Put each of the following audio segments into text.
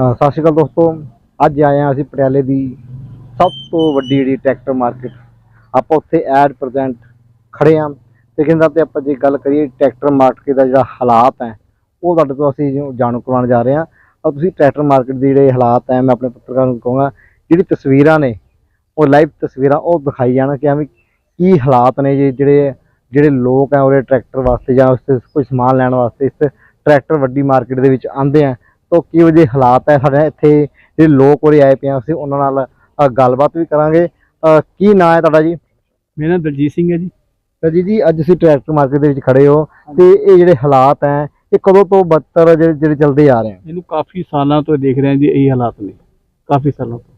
ਸਤਿ ਸ਼੍ਰੀ ਅਕਾਲ ਦੋਸਤੋ, ਅੱਜ ਆਏ ਹਾਂ ਅਸੀਂ ਪਟਿਆਲੇ ਦੀ ਸਭ ਤੋਂ ਵੱਡੀ ਜਿਹੜੀ ਟਰੈਕਟਰ ਮਾਰਕੀਟ ਆਪਾਂ ਉੱਥੇ ਐਡ ਪ੍ਰੈਜ਼ੈਂਟ ਖੜੇ ਹਾਂ। ਤੇ ਕਹਿੰਦਾ ਤੇ ਆਪਾਂ ਜੇ ਗੱਲ ਕਰੀਏ ਟਰੈਕਟਰ ਮਾਰਕੀਟ ਦਾ ਜਿਹੜਾ ਹਾਲਾਤ ਹੈ, ਉਹ ਤੁਹਾਡੇ ਤੋਂ ਅਸੀਂ ਜਾਣੂ ਕਰਵਾਉਣ ਜਾ ਰਹੇ ਹਾਂ। ਔਰ ਤੁਸੀਂ ਟਰੈਕਟਰ ਮਾਰਕੀਟ ਦੇ ਜਿਹੜੇ ਹਾਲਾਤ ਹੈ, ਮੈਂ ਆਪਣੇ ਪੱਤਰਕਾਰ ਨੂੰ ਕਹੂੰਗਾ, ਜਿਹੜੀ ਤਸਵੀਰਾਂ ਨੇ, ਉਹ ਲਾਈਵ ਤਸਵੀਰਾਂ, ਉਹ ਦਿਖਾਈ ਜਾਣ ਕਿ ਐਵੇਂ ਕੀ ਹਾਲਾਤ ਨੇ ਜੀ, ਜਿਹੜੇ ਜਿਹੜੇ ਲੋਕ ਹੈ ਉਹਦੇ ਟਰੈਕਟਰ ਵਾਸਤੇ ਜਾਂ ਉਸ ਕੋਈ ਸਮਾਨ ਲੈਣ ਵਾਸਤੇ ਇਸ ਟਰੈਕਟਰ ਵੱਡੀ ਮਾਰਕੀਟ ਦੇ ਵਿੱਚ ਆਉਂਦੇ ਆ ਤਾਂ ਕਿਹੋ ਜਿਹੇ ਹਾਲਾਤ ਹੈ ਸਾਡੇ ਇੱਥੇ ਜਿਹੜੇ ਲੋਕ ਉਰੇ ਆਏ ਪਏ ਆ ਅਸੀਂ ਉਹਨਾਂ ਨਾਲ ਅ, ਗੱਲਬਾਤ ਵੀ ਕਰਾਂਗੇ। ਅ, ਕੀ ਨਾਂ ਹੈ ਤੁਹਾਡਾ ਜੀ? ਮੇਰਾ ਨਾਮ ਦਲਜੀਤ ਸਿੰਘ ਹੈ ਜੀ। ਜੀ ਜੀ ਅੱਜ ਅਸੀਂ ਟਰੈਕਟਰ ਮਾਰਕੀਟ ਦੇ ਵਿੱਚ ਖੜੇ ਹੋ ਤੇ ਇਹ ਜਿਹੜੇ ਹਾਲਾਤ ਹੈ ਇਹ ਕਦੋਂ ਤੋਂ ਬੱਤਰ ਜਿਹੜੇ ਜਿਹੜੇ ਚੱਲਦੇ ਆ ਰਹੇ ਇਹਨੂੰ ਕਾਫੀ ਸਾਲਾਂ ਤੋਂ ਦੇਖ ਰਹੇ ਹਾਂ ਜੀ ਇਹੀ ਹਾਲਾਤ ਨੇ। ਕਾਫੀ ਸਾਲਾਂ ਤੋਂ।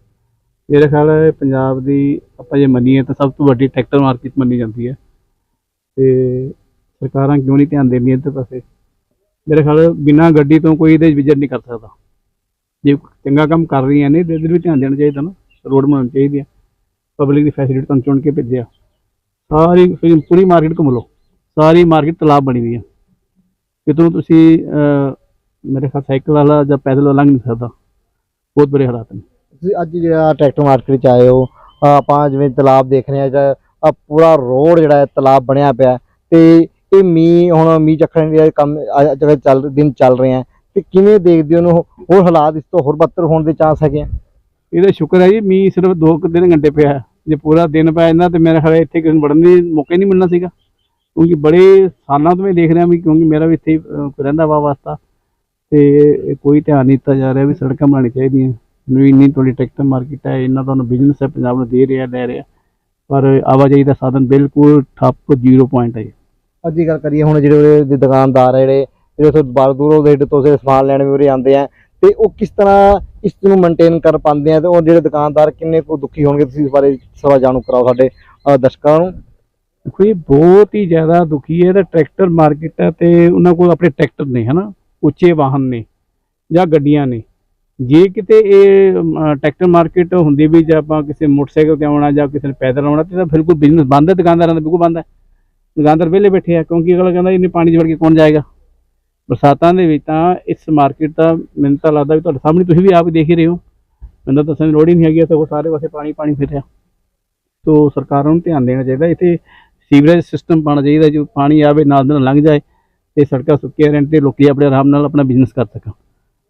ਮੇਰੇ ਖਿਆਲ ਹੈ ਪੰਜਾਬ ਦੀ ਆਪਾਂ ਜੇ ਮੰਨੀਏ ਤਾਂ ਸਭ ਤੋਂ ਵੱਡੀ ਟਰੈਕਟਰ ਮਾਰਕੀਟ ਮੰਨੀ ਜਾਂਦੀ ਹੈ। ਤੇ ਸਰਕਾਰਾਂ ਕਿਉਂ ਨਹੀਂ ਧਿਆਨ ਦਿੰਦੀਆਂ ਇਹਦੇ ਪਾਸੇ? ਮੇਰੇ ਖਿਆਲ ਬਿਨਾਂ ਗੱਡੀ ਤੋਂ ਕੋਈ ਇਹਦੇ ਵਿਜ਼ਿਟ ਨਹੀਂ ਕਰ ਸਕਦਾ। ਜੇ ਚੰਗਾ ਕੰਮ ਕਰ ਰਹੀਆਂ ਨੇ ਤੇ ਇਹਦੇ ਵੀ ਧਿਆਨ ਦੇਣਾ ਚਾਹੀਦਾ ਨਾ। ਰੋਡ ਬਣਾਉਣੀ ਚਾਹੀਦੀ ਹੈ ਪਬਲਿਕ ਦੀ ਫੈਸਿਲਿਟੀ ਤੁਹਾਨੂੰ ਚੁਣ ਕੇ ਭੇਜਿਆ। ਸਾਰੀ ਪੂਰੀ ਮਾਰਕੀਟ ਘੁੰਮ ਲਓ। ਸਾਰੀ ਮਾਰਕੀਟ ਤਲਾਬ ਬਣੀ ਹੋਈ ਹੈ ਕਿਤੋਂ ਤੁਸੀਂ ਮੇਰੇ ਖਿਆਲ ਸਾਈਕਲ ਵਾਲਾ ਜਾਂ ਪੈਦਲ ਵਾਲਾ ਲੰਘ ਨਹੀਂ ਸਕਦਾ। ਬਹੁਤ ਬੁਰੇ ਹਾਲਾਤ ਨੇ। ਤੁਸੀਂ ਅੱਜ ਜਿਹੜਾ ਟਰੈਕਟਰ ਮਾਰਕੀਟ ਵਿੱਚ ਆਏ ਹੋ, ਆਪਾਂ ਜਿਵੇਂ ਤਲਾਬ ਦੇਖ ਰਹੇ ਆ ਜਿਹੜਾ ਪੂਰਾ ਰੋਡ ਜਿਹੜਾ ਹੈ, ਤਲਾਬ ਬਣਿਆ ਪਿਆ ਤੇ ਇਹ ਮੀਂਹ, ਹੁਣ ਮੀਂਹ ਚੱਕਣ ਦੇ ਕੰਮ ਅੱਜ ਚੱਲ ਦਿਨ ਚੱਲ ਰਹੇ ਆ, ਤੇ ਕਿਵੇਂ ਦੇਖਦੇ ਹੋ ਉਹਨੂੰ? ਹੋਰ ਹਾਲਾਤ ਇਸ ਤੋਂ ਹੋਰ ਬੱਤਰ ਹੋਣ ਦੇ ਚਾਂਸ ਹੈਗੇ ਇਹਦਾ ਸ਼ੁਕਰ ਹੈ ਜੀ, ਮੀਂਹ ਸਿਰਫ 2 ਦਿਨ ਘੰਟੇ ਪਿਆ ਜੇ ਪੂਰਾ ਦਿਨ ਪਿਆ ਜਾਂਦਾ ਤੇ ਮੇਰੇ ਖਿਆਲ ਇੱਥੇ ਕਿਸੇ ਵੜਨ ਦੀ ਮੌਕਾ ਨਹੀਂ ਮਿਲਣਾ ਸੀਗਾ। ਕਿਉਂਕਿ ਬੜੇ ਸਾਲਾਂ ਤੋਂ ਮੈਂ ਦੇਖ ਰਿਹਾ ਵੀ ਕਿਉਂਕਿ ਮੇਰਾ ਵੀ ਇੱਥੇ ਰਹਿੰਦਾ ਵਾ ਵਾਸਤਾ। ਤੇ ਕੋਈ ਧਿਆਨ ਨਹੀਂ ਦਿੱਤਾ ਜਾ ਰਿਹਾ ਵੀ ਸੜਕਾਂ ਬਣਾਉਣੀ ਚਾਹੀਦੀਆਂ। ਨੂੰ ਇੰਨੀ ਤੁਹਾਡੀ ਟਰੈਕਟਰ ਮਾਰਕੀਟ ਹੈ ਇੰਨਾ ਤੁਹਾਨੂੰ ਬਿਜ਼ਨਸ ਹੈ, ਪੰਜਾਬ ਨੂੰ ਦੇ ਰਿਹਾ, ਲੈ ਰਿਹਾ। ਪਰ ਆਵਾਜਾਈ ਦਾ ਸਾਧਨ ਬਿਲਕੁਲ ਠੱਪ ਜ਼ੀਰੋ ਪੁਆਇੰਟ ਹੈ ਜੀ। ਅੱਜ ਦੀ ਗੱਲ ਕਰੀਏ, ਹੁਣ ਜਿਹੜੇ ਉਹਦੇ ਦੁਕਾਨਦਾਰ ਆ ਜਿਹੜੇ ਜਿਹੜੇ ਉੱਥੇ ਬਾਹਰ ਦੂਰੋਂ ਦੇ ਤੋਂ ਸਮਾਨ ਲੈਣ ਵੀ ਉਰੇ ਆਉਂਦੇ ਆ, ਤੇ ਉਹ ਕਿਸ ਤਰ੍ਹਾਂ ਇਸ ਨੂੰ ਮੇਨਟੇਨ ਕਰ ਪਾਉਂਦੇ ਆ ਤੇ ਉਹ ਜਿਹੜੇ ਦੁਕਾਨਦਾਰ ਕਿੰਨੇ ਕੁ ਦੁਖੀ ਹੋਣਗੇ, ਤੁਸੀਂ ਇਸ ਬਾਰੇ ਸਵਾ ਜਾਣੂ ਕਰਾਓ ਸਾਡੇ ਦਰਸ਼ਕਾਂ ਨੂੰ। ਦੇਖੋ ਇਹ ਬਹੁਤ ਹੀ ਜ਼ਿਆਦਾ ਦੁਖੀ ਹੈ ਤੇ ਟਰੈਕਟਰ ਮਾਰਕੀਟ ਹੈ ਤੇ ਉਹਨਾਂ ਕੋਲ ਆਪਣੇ ਟਰੈਕਟਰ ਨੇ, ਹਨਾ? ਉੱਚੇ ਵਾਹਨ ਨੇ ਜਾਂ ਗੱਡੀਆਂ ਨੇ। ਜੇ ਕਿਤੇ ਇਹ ਟਰੈਕਟਰ ਮਾਰਕੀਟ ਹੁੰਦੀ ਵੀ ਜੇ ਆਪਾਂ ਕਿਸੇ ਮੋਟਰਸਾਈਕਲ ਤੇ ਆਉਣਾ ਜਾਂ ਕਿਸੇ ਨੇ ਪੈਦਲ ਆਉਣਾ, ਤੇ ਤਾਂ ਬਿਲਕੁਲ ਬਿਜ਼ਨਸ ਬੰਦ ਹੈ, ਦੁਕਾਨਦਾਰਾਂ ਦਾ ਬਿਲਕੁਲ ਬੰਦ ਹੈ। ਦੁਕਾਨਦਾਰ ਵਿਹਲੇ ਬੈਠੇ ਆ, ਕਿਉਂਕਿ ਅਗਲਾ ਕਹਿੰਦਾ ਇੰਨੇ ਪਾਣੀ ਜੜ ਕੇ ਕੌਣ ਜਾਏਗਾ? ਬਰਸਾਤਾਂ ਦੇ ਵਿੱਚ ਤਾਂ ਇਸ ਮਾਰਕੀਟ ਦਾ ਮੈਨੂੰ ਤਾਂ ਲੱਗਦਾ ਵੀ ਤੁਹਾਡੇ ਸਾਹਮਣੇ ਤੁਸੀਂ ਵੀ ਆਪ ਹੀ ਦੇਖ ਹੀ ਰਹੇ ਹੋ। ਮੈਨੂੰ ਤਾਂ ਦੱਸਣ ਦੀ ਲੋੜ ਹੀ ਨਹੀਂ ਹੈਗੀ ਸਗੋਂ ਸਾਰੇ ਪਾਸੇ ਪਾਣੀ ਪਾਣੀ ਫਿਰ ਰਿਹਾ। ਤੋ ਸਰਕਾਰਾਂ ਨੂੰ ਧਿਆਨ ਦੇਣਾ ਚਾਹੀਦਾ, ਇੱਥੇ ਸੀਵਰੇਜ ਸਿਸਟਮ ਪਾਉਣਾ ਚਾਹੀਦਾ, ਜੋ ਪਾਣੀ ਆਵੇ, ਨਾਲ ਨਾਲ ਲੰਘ ਜਾਏ ਤੇ ਸੜਕਾਂ ਸੁੱਕੀਆਂ ਰਹਿਣ ਤੇ ਲੋਕੀ ਆਪਣੇ ਆਰਾਮ ਨਾਲ ਆਪਣਾ ਬਿਜ਼ਨਸ ਕਰ ਸਕਣ।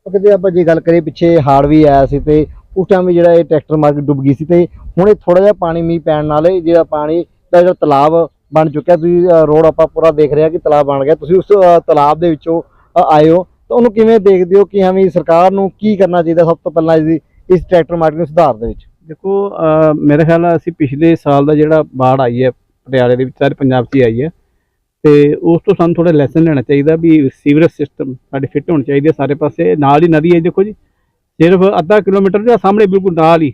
ਉਹ ਕਿਤੇ ਆਪਾਂ ਜੇ ਗੱਲ ਕਰੀਏ, ਪਿੱਛੇ ਹਾੜ ਵੀ ਆਇਆ ਸੀ ਤੇ ਉਸ ਟਾਈਮ ਵੀ ਜਿਹੜਾ ਇਹ ਟਰੈਕਟਰ ਮਾਰਕੀਟ ਡੁੱਬ ਗਈ ਸੀ ਤੇ ਹੁਣ ਇਹ ਥੋੜਾ ਜਿਹਾ ਪਾਣੀ ਮੀਂਹ ਪੈਣ ਨਾਲ ਜਿਹੜਾ ਪਾਣੀ ਦਾ ਜਿਹੜਾ ਤਲਾਬ ਬਣ ਚੁੱਕਿਆ। ਤੁਸੀਂ ਰੋਡ ਆਪਾਂ ਪੂਰਾ ਦੇਖ ਰਿਹਾ ਕਿ ਤਲਾਬ ਬਣ ਗਿਆ। ਤੁਸੀਂ ਉਸ ਤਲਾਬ ਦੇ ਵਿੱਚੋਂ ਆਏ ਹੋ ਤਾਂ ਉਹਨੂੰ ਕਿਵੇਂ ਦੇਖਦੇ ਹੋ ਕਿ ਐਵੇਂ ਸਰਕਾਰ ਨੂੰ ਕੀ ਕਰਨਾ ਚਾਹੀਦਾ ਸਭ ਤੋਂ ਪਹਿਲਾਂ ਇਸ ਇਸ ਟਰੈਕਟਰ ਮਾਰਕੀਟ ਨੂੰ ਸੁਧਾਰ ਦੇ ਵਿੱਚ? ਦੇਖੋ ਮੇਰੇ ਖਿਆਲ ਨਾਲ ਅਸੀਂ ਪਿਛਲੇ ਸਾਲ ਦਾ ਜਿਹੜਾ ਬਾੜ ਆਈ ਹੈ, ਪਟਿਆਲੇ ਦੇ ਵਿੱਚ, ਸਾਰੇ ਪੰਜਾਬ 'ਚ ਹੀ ਆਈ ਹੈ। ਤੇ ਉਸ ਤੋਂ ਸਾਨੂੰ ਥੋੜਾ ਲੈਸਨ ਲੈਣਾ ਚਾਹੀਦਾ ਵੀ ਸੀਵਰੇਜ ਸਿਸਟਮ ਸਾਡੇ ਫਿੱਟ ਹੋਣੇ ਚਾਹੀਦੇ ਆ ਸਾਰੇ ਪਾਸੇ। ਨਾਲ ਹੀ ਨਦੀ ਹੈ ਦੇਖੋ ਜੀ। ਸਿਰਫ ਅੱਧਾ ਕਿਲੋਮੀਟਰ ਦੇ ਸਾਹਮਣੇ ਬਿਲਕੁਲ ਨਾਲ ਹੀ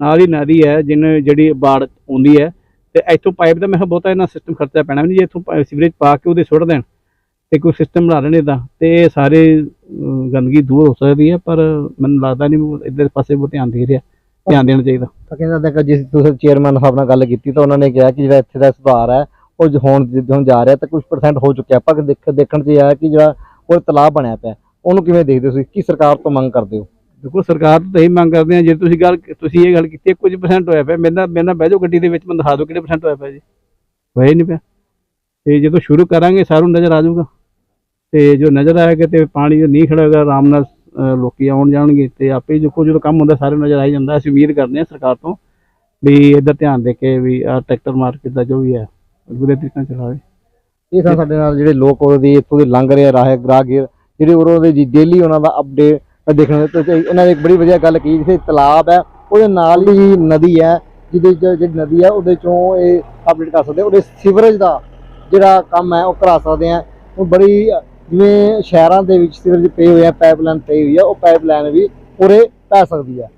ਨਾਲ ਹੀ ਨਦੀ ਹੈ, ਜਿਨ, ਜਿਹੜੀ ਬਾੜ ਆਉਂਦੀ ਹੈ। ਤੇ ਇੱਥੋਂ ਪਾਈਪ ਦਾ ਮੈਂ ਕਿਹਾ ਬਹੁਤਾ ਇਹਨਾਂ ਸਿਸਟਮ ਖਰਚਾ ਪੈਣਾ ਵੀ ਨਹੀਂ, ਜੇ ਇੱਥੋਂ ਸੀਵਰੇਜ ਪਾ ਕੇ ਉਹਦੇ ਸੁੱਟ ਦੇਣ ਤੇ ਕੋਈ ਸਿਸਟਮ ਬਣਾ ਲੈਣੇ ਇਹਦਾ, ਤੇ ਇਹ ਸਾਰੇ ਗੰਦਗੀ ਦੂਰ ਹੋ ਸਕਦੀ ਹੈ, ਪਰ ਮੈਨੂੰ ਲੱਗਦਾ ਨਹੀਂ ਇਧਰ ਪਾਸੇ ਉਹ ਧਿਆਨ ਦੇ ਰਿਹਾ, ਧਿਆਨ ਦੇਣਾ ਚਾਹੀਦਾ। ਤਾਂ ਕਹਿੰਦਾ ਕਿ ਜਿਸ ਤੁਸੀਂ ਚੇਅਰਮੈਨ ਸਾਹਿਬ ਨਾਲ ਗੱਲ ਕੀਤੀ, ਤਾਂ ਉਹਨਾਂ ਨੇ ਕਿਹਾ ਕਿ ਜਿਹੜਾ ਇੱਥੇ ਦਾ ਸੁਧਾਰ ਹੈ, ਉਹ ਜ- ਹੁਣ ਜਦੋਂ ਜਾ ਰਿਹਾ, ਤਾਂ ਕੁਝ ਪਰਸੈਂਟ ਹੋ ਚੁੱਕਿਆ। ਪਰ ਦੇਖਣ 'ਚ ਆਇਆ ਕਿ ਜਿਹੜਾ ਉਹ ਤਲਾਬ ਬਣਿਆ ਪਿਆ, ਉਹਨੂੰ ਕਿਵੇਂ ਦੇਖਦੇ ਹੋ ਤੁਸੀਂ? ਕੀ ਸਰਕਾਰ ਤੋਂ ਮੰਗ ਕਰਦੇ ਹੋ? ਦੇਖੋ ਸਰਕਾਰ ਤੋਂ ਇਹੀ ਮੰਗ ਕਰਦੇ ਆ ਜੇ ਤੁਸੀਂ ਗੱਲ ਤੁਸੀਂ ਇਹ ਗੱਲ ਕੀਤੀ ਹੈ, ਕੁਝ ਪਰਸੈਂਟ ਹੋਇਆ ਪਿਆ ਮੇਰੇ ਨਾਲ ਮੇਰੇ ਨਾਲ ਬਹਿ ਜਾਓ ਗੱਡੀ ਦੇ ਵਿੱਚ ਮੈਨੂੰ ਦਿਖਾ ਦਿਓ ਕਿਹੜੇ ਪਰਸੈਂਟ ਹੋਇਆ ਪਿਆ ਜੀ। ਹੋਇਆ ਹੀ ਨਹੀਂ ਪਿਆ। ਤੇ ਜਦੋਂ ਸ਼ੁਰੂ ਕਰਾਂਗੇ ਸਾਰੂ ਨਜ਼ਰ ਆ ਜਾਊਗਾ। ਤੇ ਜੋ ਨਜ਼ਰ ਆਏਗਾ ਤੇ ਪਾਣੀ ਜੋ ਨਹੀਂ ਖੜਾ ਹੋਏਗਾ ਆਰਾਮ ਨਾਲ ਅਹ, ਲੋਕੀ ਆਉਣ ਜਾਣਗੇ ਤੇ ਆਪੇ ਹੀ ਦੇਖੋ ਜਦੋਂ ਕੰਮ ਹੁੰਦਾ ਸਾਰੇ ਨਜ਼ਰ ਆ ਹੀ ਜਾਂਦਾ। ਅਸੀਂ ਉਮੀਦ ਕਰਦੇ ਹਾਂ ਸਰਕਾਰ ਤੋਂ ਵੀ ਇੱਧਰ ਧਿਆਨ ਦੇ ਕੇ ਵੀ ਆ ਟਰੈਕਟਰ ਮਾਰਕੀਟ ਦਾ ਜੋ ਵੀ ਹੈ ਪੂਰੇ ਤਰੀਕੇ ਨਾਲ ਚਲਾਵੇ। ਇਹ ਤਾਂ ਸਾਡੇ ਨਾਲ ਜਿਹੜੇ ਲੋਕ ਉਹਦੀ ਇੱਥੋਂ ਦੇ ਲੰਘ ਰਹੇ ਆ ਰਾਹ ਗ੍ਰਾਹਕੀਰ ਜਿਹੜੇ ਉਰੋਂ ਦੇ ਜੀ ਡੇਲੀ ਉਹਨਾਂ ਦਾ ਅਪਡੇਟ ਦੇਖਣ ਨੂੰ ਇਹਨਾਂ ਨੇ ਇੱਕ ਬੜੀ ਵਧੀਆ ਗੱਲ ਕੀਤੀ ਜਿੱਥੇ ਤਲਾਬ ਹੈ, ਉਹਦੇ ਨਾਲ ਹੀ ਨਦੀ ਹੈ, ਜਿਹਦੇ 'ਚ ਜਿਹੜੀ ਨਦੀ ਹੈ, ਉਹਦੇ ਚੋਂ ਇਹ ਅਪਡੇਟ ਕਰ ਸਕਦੇ ਆ। ਉਹਦੇ ਸੀਵਰੇਜ ਦਾ ਜਿਹੜਾ ਕੰਮ ਹੈ, ਉਹ ਕਰਾ ਸਕਦੇ ਆ ਉਹ ਬੜੀ, ਜਿਵੇਂ ਸ਼ਹਿਰਾਂ ਦੇ ਵਿੱਚ ਸੀਵਰੇਜ ਪਏ ਹੋਏ ਆ ਪਾਈਪਲਾਈਨ ਪਈ ਹੋਈ ਆ, ਉਹ ਪਾਈਪਲਾਈਨ ਵੀ ਉਰੇ ਪੈ ਸਕਦੀ ਹੈ